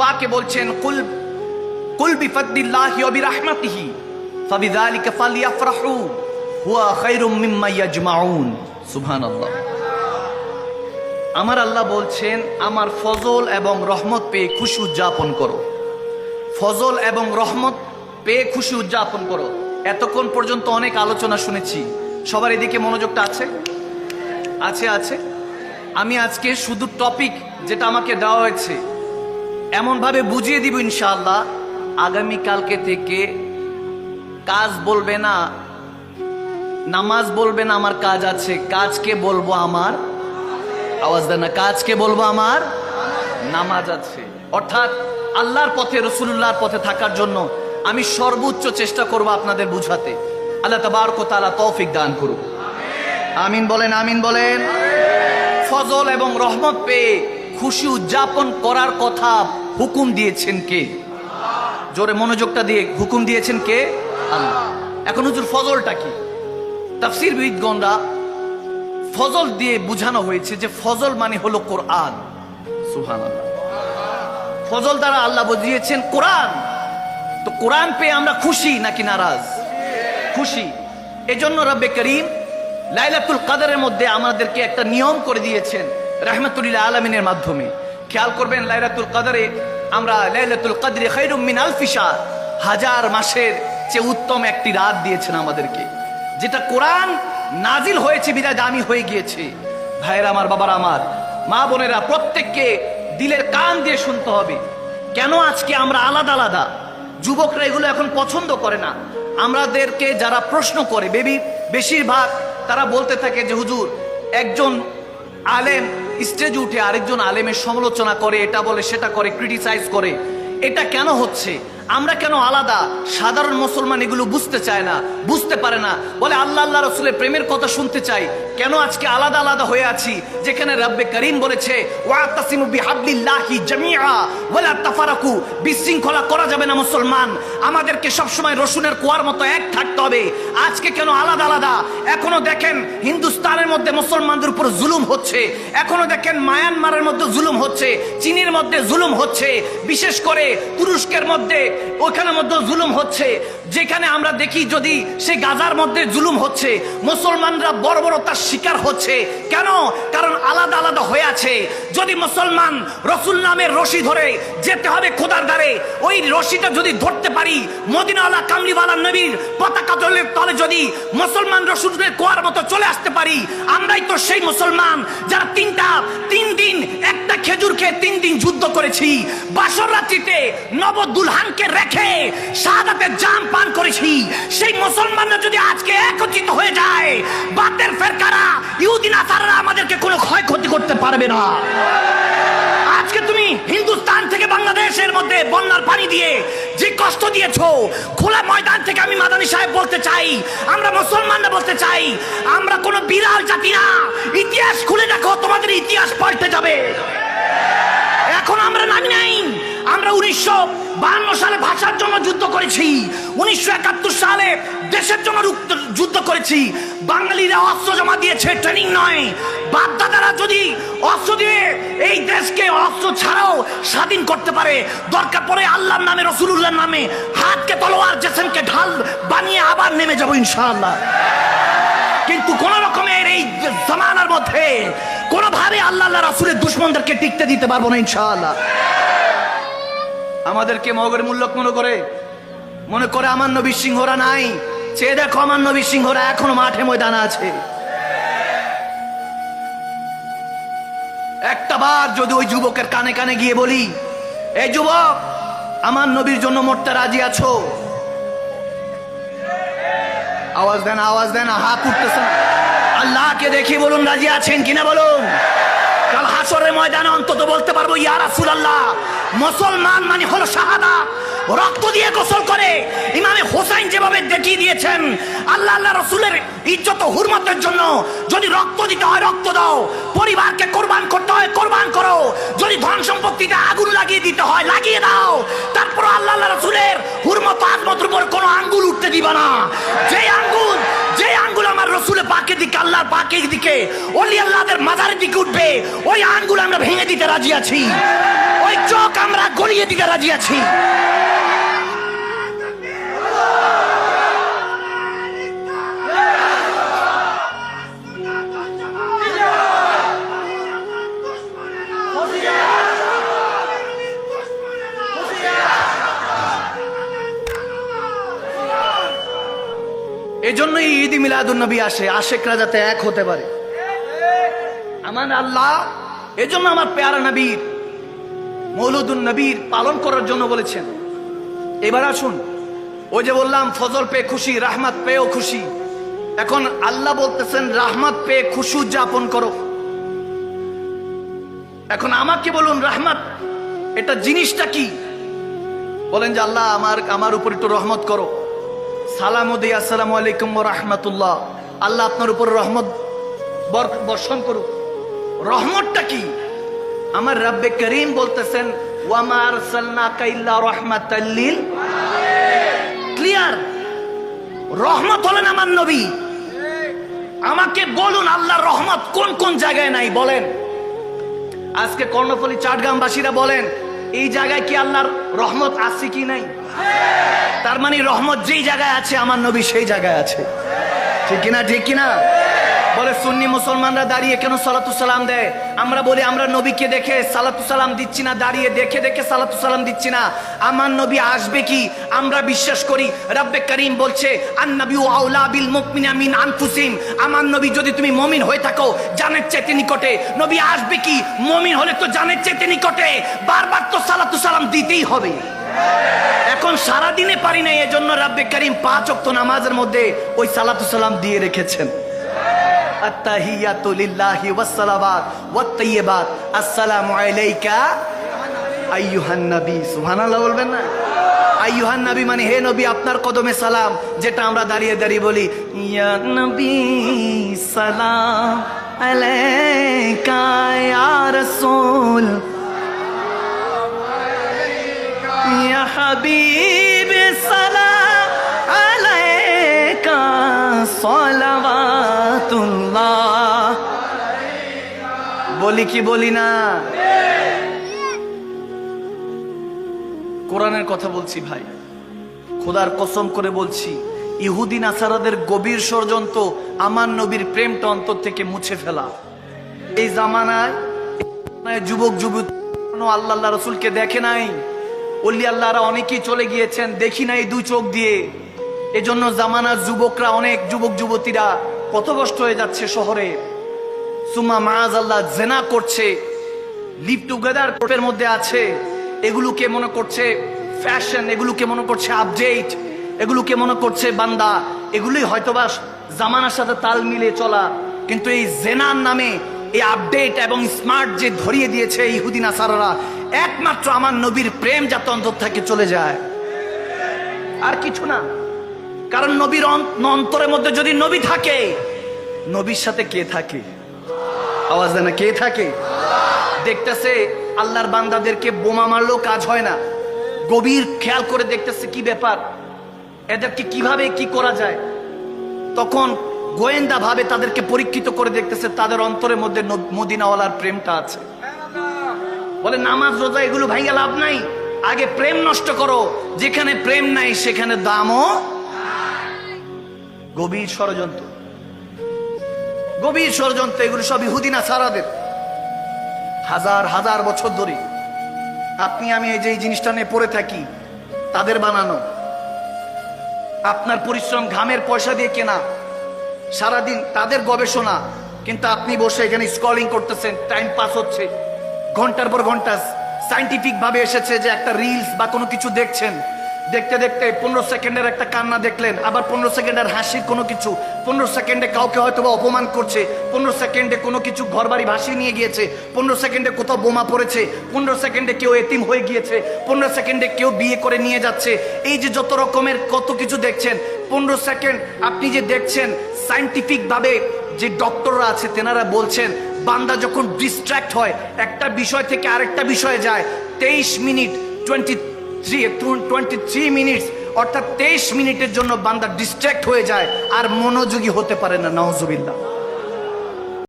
পাকে বলছেন, কুল কুল বিফদ্দিল্লাহি ওয়া বিরহমাতিহি, ফাবিযালিকা ফালিয়াফরাহু, হুয়া খায়রুম মিম্মা ইয়াজমাউন। সুবহানাল্লাহ। আমার আল্লাহ বলছেন, আমার ফজল এবং রহমত পেয়ে খুশি উদযাপন করো। ফজল এবং রহমত পেয়ে খুশি উদযাপন করো। এতক্ষণ পর্যন্ত অনেক আলোচনা শুনেছি। সবার এদিকে মনোযোগটা আছে? আছে আছে। আমি আজকে শুধু টপিক যেটা আমাকে দেওয়া হয়েছে এমনভাবে বুঝিয়ে দিব ইনশাআল্লাহ আগামী কালকে থেকে কাজ বলবে না, নামাজ বলবে না আমার কাজ আছে, কাজকে বলব আমার, আওয়াজ দেন না, কাজকে বলব আমার নামাজ আছে। অর্থাৎ আল্লাহর পথে রসুল্লাহর পথে থাকার জন্য আমি সর্বোচ্চ চেষ্টা করব আপনাদের বুঝাতে। আল্লাহ তাবার তালা তৌফিক দান করুক। আমিন বলেন আমিন বলেন। ফজল এবং রহমত পেয়ে খুশি উদযাপন করার কথা হুকুম দিয়েছেন কে? জোরে মনোযোগটা দিয়ে হুকুম দিয়েছেন কে? আল্লাহ। এখন হুজুর, ফজলটা কি? তাফসির বিদগণরা ফজল দিয়ে বুঝানো হয়েছে যে ফজল মানে হলো কোরআন। সুবহানাল্লাহ। ফজল দ্বারা আল্লাহ বুঝিয়েছেন কোরআন। তো কোরআন পেয়ে আমরা খুশি নাকি নারাজ? খুশি। এজন্য রব্বে করিম লাইলাতুল কাদারের মধ্যে আমাদেরকে একটা নিয়ম করে দিয়েছেন রহমতুল্লাহ আলমিনের মাধ্যমে। খেয়াল করবেন লাইলাতুল কাদারে, আমরা লাইলাতুল কাদরে খৈরুম মিন আলফিসা হাজার মাসের চেয়ে উত্তম একটি রাত দিয়েছেন আমাদেরকে। যেটা কোরআন নাজিল হয়েছে, বিদায় দামি হয়ে গিয়েছে। ভাইয়েরা আমার, বাবার আমার, মা বোনেরা, প্রত্যেককে দিলের কান দিয়ে শুনতে হবে। কেন আজকে আমরা আলাদা আলাদা? যুবকরা এগুলো এখন পছন্দ করে না। আমাদেরকে যারা প্রশ্ন করে, বেবি, বেশিরভাগ তারা বলতে থাকে যে, হুজুর, একজন আলেম স্টেজ উঠে আরেকজন আলেমের সমালোচনা করে, এটা বলে, সেটা করে, ক্রিটিসাইজ করে। এটা কেন হচ্ছে? আমরা কেন আলাদা? সাধারণ মুসলমান এগুলো বুঝতে চায় না, বুঝতে পারে না। বলে আল্লাহ আল্লাহ রসুলের প্রেমের কথা শুনতে চাই। কেন আজকে আলাদা আলাদা হয়ে আছি? যেখানে রব্বে করিম বলেছে বিশৃঙ্খলা করা যাবে না মুসলমান। আমাদেরকে সবসময় রসুনের কুয়ার মতো এক থাকতে হবে। আজকে কেন আলাদা আলাদা? এখনও দেখেন হিন্দুস্তানের মধ্যে মুসলমানদের উপর জুলুম হচ্ছে। এখনও দেখেন মায়ানমারের মধ্যে জুলুম হচ্ছে। চীনের মধ্যে জুলুম হচ্ছে। বিশেষ করে তুরস্কের মধ্যে ওখানের মধ্যে জুলুম হচ্ছে। যেখানে আমরা দেখি যদি সে গাজার মধ্যে জুলুম হচ্ছে, মুসলমানরা বড় বড় তার শিকার হচ্ছে। কেন? কারণ আলাদা আলাদা হয়ে আছে। যদি মুসলমান রসুল নামের রশি ধরে যেতে হবে খোদার দ্বারে, ওই রশিটা যদি ধরতে পারি, মদিনাওয়ালা কামলিওয়ালা নবীর পতাকা তলে তলে যদি মুসলমান রসুলের কোয়ার মতো চলে আসতে পারি, আমরাই তো সেই মুসলমান যারা তিনটা, তিন দিন একটা খেজুর খেয়ে তিন দিন যুদ্ধ করেছি। বাসর রাত্রিতে নব দুলহানকে রেখে শাহাদাতের জাম পান করেছি। সেই মুসলমানরা যদি আজকে একত্রিত হয়ে যায় বাতের ফেরকারা, ইহুদিন, আসারারা আমাদেরকে কোনো ক্ষয়ক্ষতি করতে পারবে না। আজকে তুমি হিন্দুস্তান থেকে বাংলাদেশের মধ্যে বন্যার পানি দিয়ে যে কষ্ট দিয়েছ, খোলা ময়দান থেকে আমি মাদানী সাহেব বলতে চাই, আমরা মুসলমানরা বলতে চাই, আমরা কোনো বিড়াল জাতি না। ইতিহাস খুলে দেখো, তোমাদের ইতিহাস পাল্টে যাবে। এখন আমরা নামি নাই। আমরা উনিশশো সালে ভাষার জন্য যুদ্ধ করেছি। উনিশশো একাত্তর সালে দেশের জন্য যুদ্ধ করেছি। বাঙালিরা অস্ত্র জমা দিয়েছে ট্রেনিং নয়। বাপদাদারা যদি অস্ত্র দিয়ে এই দেশকে অস্ত্র ছাড়াও স্বাধীন করতে পারে, দরকার পড়ে আল্লাহর নামে, রসুলুল্লাহর নামে হাতকে, তলোয়ার, জেসেমকে ঢাল বানিয়ে আবার নেমে যাব ইনশাআল্লাহ। কিন্তু কোন রকমের এই জামানার মধ্যে কোনোভাবে আল্লাহ রাসুলের দুশ্মনদেরকে টিকতে দিতে পারব না ইনশাআল্লাহ। আমাদেরকে মগের মূল্য মনে করে মনে করে আমার নবী সিংহরা নাই। চেয়ে দেখো আমার নবী সিংহরা এখনও মাঠে ময়দানে আছে। একটা বার যদি ওই যুবকের কানে কানে গিয়ে বলি এই যুবক, আমার নবীর জন্য মরতে রাজি আছো? আওয়াজ দেন আওয়াজ দেন, হাত উঠতেছে। আল্লাহকে দেখি বলুন, রাজি আছেন কিনা বলুন। কাল হাসরের ময়দানে অন্তত বলতে পারব, ইয়া রাসূলুল্লাহ, মুসলমান মানে হলো শাহাদা। রক্ত দিয়ে গোসল করে। ইমামে হোসাইন যেভাবে দেখিয়ে দিয়েছেন, আল্লাহ আল্লাহ রসুলের ইজ্জত হুরমতের জন্য যদি রক্ত দিতে হয়, রক্ত দাও। পরিবারকে কোরবান করতে হয়, কোরবান করো। যদি ধন সম্পত্তিতে আগুন লাগিয়ে দিতে হয়, লাগিয়ে দাও। তারপর আল্লাহ আল্লাহ রসুলের হুরমত আজমতের উপর কোনো আঙ্গুল উঠতে দিবা না। যে পাকের দিকে, আল্লাহর পাকের দিকে, ওলি আল্লাহদের মাজারের দিকে উঠবে। ওই আঙ্গুল আমরা ভেঙে দিতে রাজি আছি। ওই চোখ আমরা গলিয়ে দিতে রাজি আছি। এজন্যই ঈদ মিলাদুন নবী আসে। আশেকরা যাতে এক হতে পারে। আমার আল্লাহ, এজন্য আমার পেয়ারা নবীর, মৌলুদুন নবীর পালন করার জন্য বলেছেন। এবার আসুন, ওই যে বললাম, ফজল পেয়ে খুশি, রাহমাত পেয়েও খুশি। এখন আল্লাহ বলতেছেন, রাহমাত পেয়ে খুশি উদযাপন করো। এখন আমাকে বলুন, রাহমাত, এটা জিনিসটা কি? বলেন যে, আল্লাহ, আমার আমার উপর একটু রহমত করো। সালাম দিই, আসসালামু আলাইকুম রহমতুল্লাহ। আল্লাহ আপনার উপর রহমত বর্ষণ করুক। রহমতটা কি? আমার রব্বে করিম বলতেছেন ওয়ামার সাল্লা কাইল্লা রহমাতাল্লিল ক্লিয়ার রহমত হলেন আমার নবী। আমাকে বলুন, আল্লাহর রহমত কোন কোন জায়গায় নাই? বলেন। আজকে কর্ণফুলী চাটগ্রামবাসীরা বলেন, এই জায়গায় কি আল্লাহর রহমত আছে কি নাই? তার মানে রহমত যেই জায়গায় আছে, আমার নবী সেই জায়গায় আছে। ঠিক কিনা ঠিক কিনা? বলে, সুন্নি মুসলমানরা দাঁড়িয়ে কেন সালাম দেয়? আমরা বলি, আমরা নবীকে দেখে সালাম দিচ্ছি না, দাঁড়িয়ে দেখে দেখে সালাম দিচ্ছি না। আমার নবী আসবে কি? আমরা বিশ্বাস করি, রাব্বে করিম বলছে মিন আনফুসিম আমার নবী যদি তুমি মমিন হয়ে থাকো, জানের চাইতে নিকটে। নবী আসবে কি? মমিন হলে তো জানের চাইতে নিকটে। বারবার তো সালাম দিতেই হবে। এখন সারা দিনে পারি না এজন্য রাব্বে করিম পাঁচ অক্ত নামাজের মধ্যে ওই সালাতু সালাম দিয়ে রেখেছেন। আত্তাহিয়াতু লিল্লাহি ওয়াস সালাওয়াত ওয়াত আসসালামু আলাইকা আইয়ুহান নবী। সুবহানাল্লাহ বলবেন না? আইয়ুহান নবী মানে হে নবী, আপনার কদমে সালাম, যেটা আমরা দাঁড়িয়ে দাঁড়িয়ে বলি, ইয়া নবী সালাম আলাইকা ইয়া রাসূল। يا حبيبي السلام عليك صلوات الله বলি কি বলি না কোরআনের কথা বলছি ভাই খোদার কসম করে বলছি ইহুদি নাসারাদের গভীর ষড়যন্ত্র আমার নবীর প্রেমটা অন্তর থেকে মুছে ফেলা এই জামানায় জামানায় যুবক যুবক আল্লাহ আল্লাহ রসুলকে দেখে নাই অলি আল্লাহরা অনেকেই চলে গিয়েছেন, দেখি নাই দুই চোখ দিয়ে। এজন্য জামানার যুবকরা, অনেক যুবক, যুবতীরা কত কষ্ট হয়ে যাচ্ছে শহরে। সুমা মাজ আল্লাহ জেনা করছে, লিভ টুগেদার কোর্টের মধ্যে আছে। এগুলোকে মনে করছে ফ্যাশন, এগুলোকে মনে করছে আপডেট, এগুলোকে মনে করছে বান্দা। এগুলোই হয়তোবা জামানার সাথে তাল মিলিয়ে চলা, কিন্তু এই জেনার নামে এই আপডেট এবং স্মার্ট যে ধরিয়ে দিয়েছে ইহুদিন আসারারা, একমাত্র আমার নবীর প্রেম যাতে অন্তর থেকে চলে যায়। আর কিছু না। কারণ নবীর অন- অন্তরের মধ্যে যদি নবী থাকে, নবীর সাথে কে থাকে? আওয়াজ দেয় না, কে থাকে? দেখতেছে আল্লাহর বান্দাদেরকে বোমা মারলেও কাজ হয় না। গভীর খেয়াল করে দেখতেছে কি ব্যাপার? এদেরকে কীভাবে কি করা যায়? তখন গোয়েন্দা ভাবে তাদেরকে পরীক্ষিত করে দেখতেছে, তাদের অন্তরের মধ্যে মদিনাওয়ালার প্রেমটা আছে। বলে, নামাজ, রোজা, এগুলো ভাইয়া লাভ নাই। আগে প্রেম নষ্ট করো। যেখানে প্রেম নাই, সেখানে দামও গভীর ষড়যন্ত্র। গভীর ষড়যন্ত্র, এগুলো সব ইহুদিনা সারাদের হাজার হাজার বছর ধরে আপনি, আমি এই যে জিনিসটা নিয়ে পড়ে থাকি, তাদের বানানো। আপনার পরিশ্রম ঘামের পয়সা দিয়ে কেনা। সারাদিন তাদের গবেষণা, কিন্তু আপনি বসে এখানে স্কলিং করতেছেন টাইম পাস হচ্ছে। ঘণ্টার পর ঘণ্টা সাইন্টিফিক ভাবে এসেছে যে একটা রিলস বা কোনো কিছু দেখছেন। দেখতে দেখতে পনেরো সেকেন্ডের একটা কান্না দেখলেন, আবার পনেরো সেকেন্ডের হাসির কোনো কিছু। পনেরো সেকেন্ডে কাউকে হয়তো বা অপমান করছে, পনেরো সেকেন্ডে কোনো কিছু ঘর বাড়ি ভাসিয়ে নিয়ে গিয়েছে, পনেরো সেকেন্ডে কোথাও বোমা পড়েছে, পনেরো সেকেন্ডে কেউ এতিম হয়ে গিয়েছে, পনেরো সেকেন্ডে কেউ বিয়ে করে নিয়ে যাচ্ছে। এই যে যত রকমের কত কিছু দেখছেন, পনেরো সেকেন্ড আপনি যে দেখছেন সাইন্টিফিক ভাবে যে ডক্টররা আছে, তেনারা বলছেন, বান্দা যখন ডিস্ট্র্যাক্ট হয়, একটা বিষয় থেকে আরেকটা বিষয়ে যায়, তেইশ minute twenty three twenty three minutes অর্থাৎ তেইশ মিনিটের জন্য বান্দা ডিস্ট্র্যাক্ট হয়ে যায়, আর মনোযোগী হতে পারে না নওজুবিল্লাহ